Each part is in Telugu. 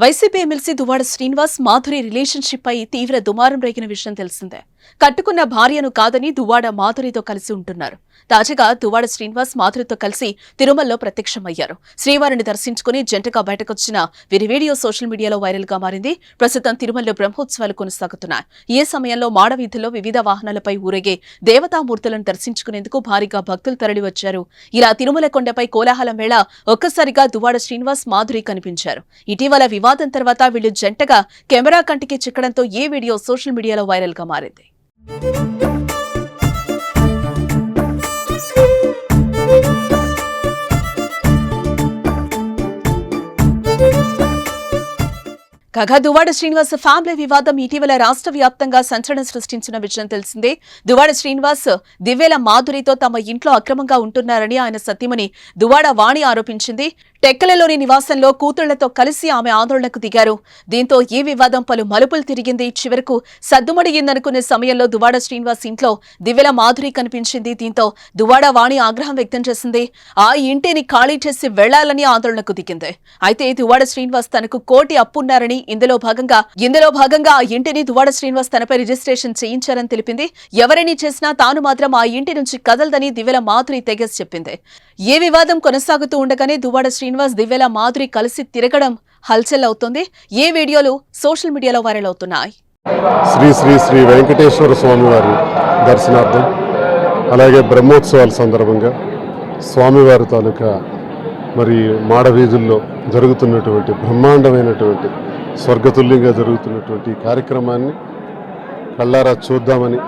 YCP MLC Duvvada Srinivas Madhuri relationship పై తీవ్ర దుమారం రేగిన విషయం తెలిసిందే. కట్టుకున్న భార్యను కాదని దువ్వాడ మాధురితో కలిసి ఉంటున్నారు. తాజాగా దువ్వాడ శ్రీనివాస్ మాధురితో కలిసి తిరుమలలో ప్రత్యక్షమయ్యారు. శ్రీవారిని దర్శించుకుని జంటగా బయటకొచ్చిన వీరి వీడియో సోషల్ మీడియాలో వైరల్గా మారింది. ప్రస్తుతం తిరుమలలో బ్రహ్మోత్సవాలు కొనసాగుతున్నాయి. ఏ సమయంలో మాడవీధిలో వివిధ వాహనాలపై ఊరేగే దేవతామూర్తులను దర్శించుకునేందుకు భారీగా భక్తులు తరలివచ్చారు. ఇలా తిరుమల కొండపై కోలాహలం వేళ ఒక్కసారిగా దువ్వాడ శ్రీనివాస్ మాధురి కనిపించారు. ఇటీవల వివాదం తర్వాత వీళ్ళు జంటగా కెమెరా కంటికి చిక్కడంతో ఈ వీడియో సోషల్ మీడియాలో వైరల్గా మారింది? కాగా దువాడ శ్రీనివాస్ ఫ్యామిలీ వివాదం ఇటీవల రాష్ట్ర వ్యాప్తంగా సంచలనం సృష్టించిన విషయం తెలిసిందే. దువాడ శ్రీనివాస్ దివ్యల మాధురితో తమ ఇంట్లో అక్రమంగా ఉంటున్నారని ఆయన సతీమణి దువాడ వాణి ఆరోపించింది. టెక్కలలోని నివాసంలో కూతుళ్ళతో కలిసి ఆమె ఆందోళనకు దిగారు. దీంతో ఈ వివాదం పలు మలుపులు తిరిగింది. చివరకు సద్దుమడిగిందనుకునే సమయంలో దువాడ శ్రీనివాస్ ఇంట్లో దివ్యల మాధురి కనిపించింది. దీంతో దువాడ వాణి ఆగ్రహం వ్యక్తం చేసింది. ఆ ఇంటిని ఖాళీ చేసి వెళ్ళాలని ఆందోళనకు దిగింది. అయితే దువాడ శ్రీనివాస్ తనకు కోటి అప్పున్నారని ఇందులో భాగంగా ఇందులో భాగంగా ఆ ఇంటిని దువాడ శ్రీనివాస్ తనపై రిజిస్ట్రేషన్ చేయించారని తెలిపింది. ఎవరిని చేసినా తాను మాత్రం ఆ ఇంటి నుంచి కదలదని దివ్యల మాధురి తెగేసి చెప్పింది. ఏ వివాదం కొనసాగుతూ ఉండగానే దువాడ శ్రీ శ్రీనివాస్ దివ్యల మాధురి కలిసి తిరగడం హల్చల్ అవుతోంది. ఏ వీడియోలు సోషల్ మీడియాలో వైరల్ అవుతున్నాయి? శ్రీ శ్రీ శ్రీ వెంకటేశ్వర స్వామివారి దర్శనార్థం అలాగే బ్రహ్మోత్సవాల సందర్భంగా స్వామివారి తాలూకా మరి మాడవీధుల్లో జరుగుతున్నటువంటి బ్రహ్మాండమైనటువంటి స్వర్గతుల్యంగా జరుగుతున్నటువంటి ఈ కార్యక్రమాన్ని కళ్ళారా చూద్దామని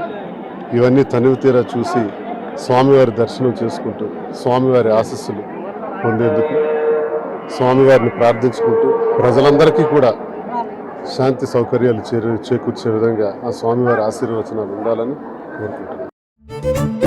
ఇవన్నీ తనివి తీరా చూసి స్వామివారి దర్శనం చేసుకుంటూ స్వామివారి ఆశస్సులు పొందేందుకు స్వామివారిని ప్రార్థించుకుంటూ ప్రజలందరికీ కూడా శాంతి సౌకర్యాలు చేరు చేకూర్చే విధంగా ఆ స్వామివారి ఆశీర్వచనాలు ఉండాలని కోరుకుంటున్నాను.